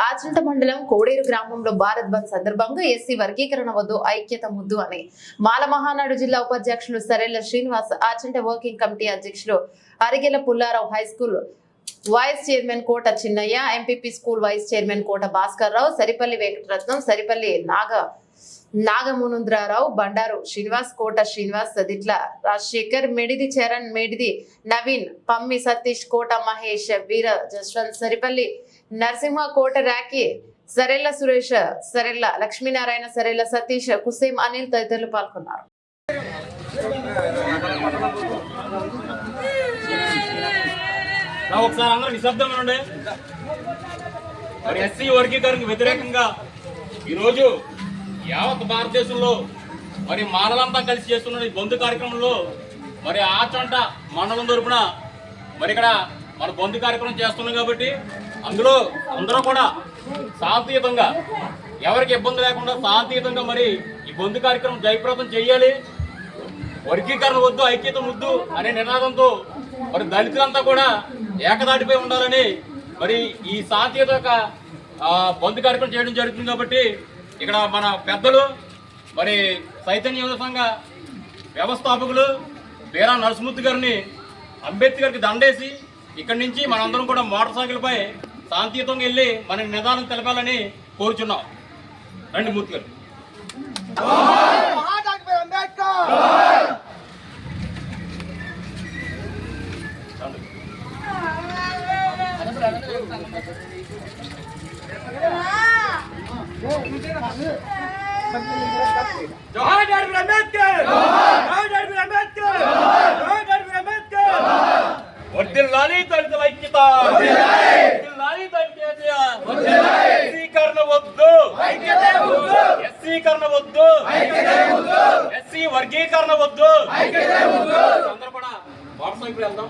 ఆచంట మండలం కోడేరు గ్రామంలో భారత్ బంద్ సందర్భంగా ఎస్సీ వర్గీకరణ వద్దు ఐక్యత ముద్దు అని. మాల మహానాడు జిల్లా ఉపాధ్యక్షులు సరేల శ్రీనివాస్ ఆచంట వర్కింగ్ కమిటీ అధ్యక్షులు Arigela Pullarao high school vice chairman Kota Chinnayya MPP school vice chairman Kota Bhaskar Rao Saripalli Venkataratnam Saripalli Naga Nagamunundrarao Bandaru Srinivas Kota Srinivas Saditla Rajasekhar Medidi Charan Medidi Naveen Pammi Satish Kota Mahesh Veera Jaswanth Saripalli Narasimha Kota Raki Sarella Suresh Sarella Lakshminarayana Sarella Satish Kusem Anil తదితరులు పాల్గొన్నారు. ఒకసారి అందరూ నిశ్శబ్దం ఉండే మరి SC వర్గీకరణకు వ్యతిరేకంగా ఈరోజు యావత్ భారతదేశంలో మరి మానలంతా కలిసి చేస్తున్న ఈ బంధు కార్యక్రమంలో మరి ఆ మండలం తరపున మరి ఇక్కడ మన బంధు కార్యక్రమం చేస్తున్నాం కాబట్టి అందులో అందరూ కూడా శాంతియుతంగా ఎవరికి ఇబ్బంది లేకుండా శాంతియుతంగా మరి ఈ బంధు కార్యక్రమం జయప్రదం చేయాలి. వర్గీకరణ వద్దు ఐక్యత వద్దు అనే నినాదంతో మరి దళితులంతా కూడా ఏకదాటిపై ఉండాలని మరి ఈ శాంతియుత యొక్క, ఆ, కార్యక్రమం చేయడం జరుగుతుంది కాబట్టి ఇక్కడ మన పెద్దలు మరి చైతన్య యువత సంఘ వ్యవస్థాపకులు బీరా నరసింహూర్తి గారిని అంబేద్కర్కి దండేసి ఇక్కడి నుంచి మనందరం కూడా మోటార్ సైకిల్పై శాంతియుతంగా వెళ్ళి మన నిదానం తెలపాలని కోరుచున్నాం రండి మూర్తి గారు అంబేద్కర్ జోహార్ డాక్టర్ అంబేద్కర్ జోహార్ డాక్టర్ అంబేద్కర్ జోహార్ డాక్టర్ అంబేద్కర్ వర్ధిల్లాలి దళితుల ఐక్యత వర్ధిల్లాలి దళిత ఎస్సీకరణ వద్దు ఎస్సీకరణ వద్దు ఎస్సీ వర్గీకరణ వద్దు అందరూ కూడా వాట్సాప్ వెళ్దాం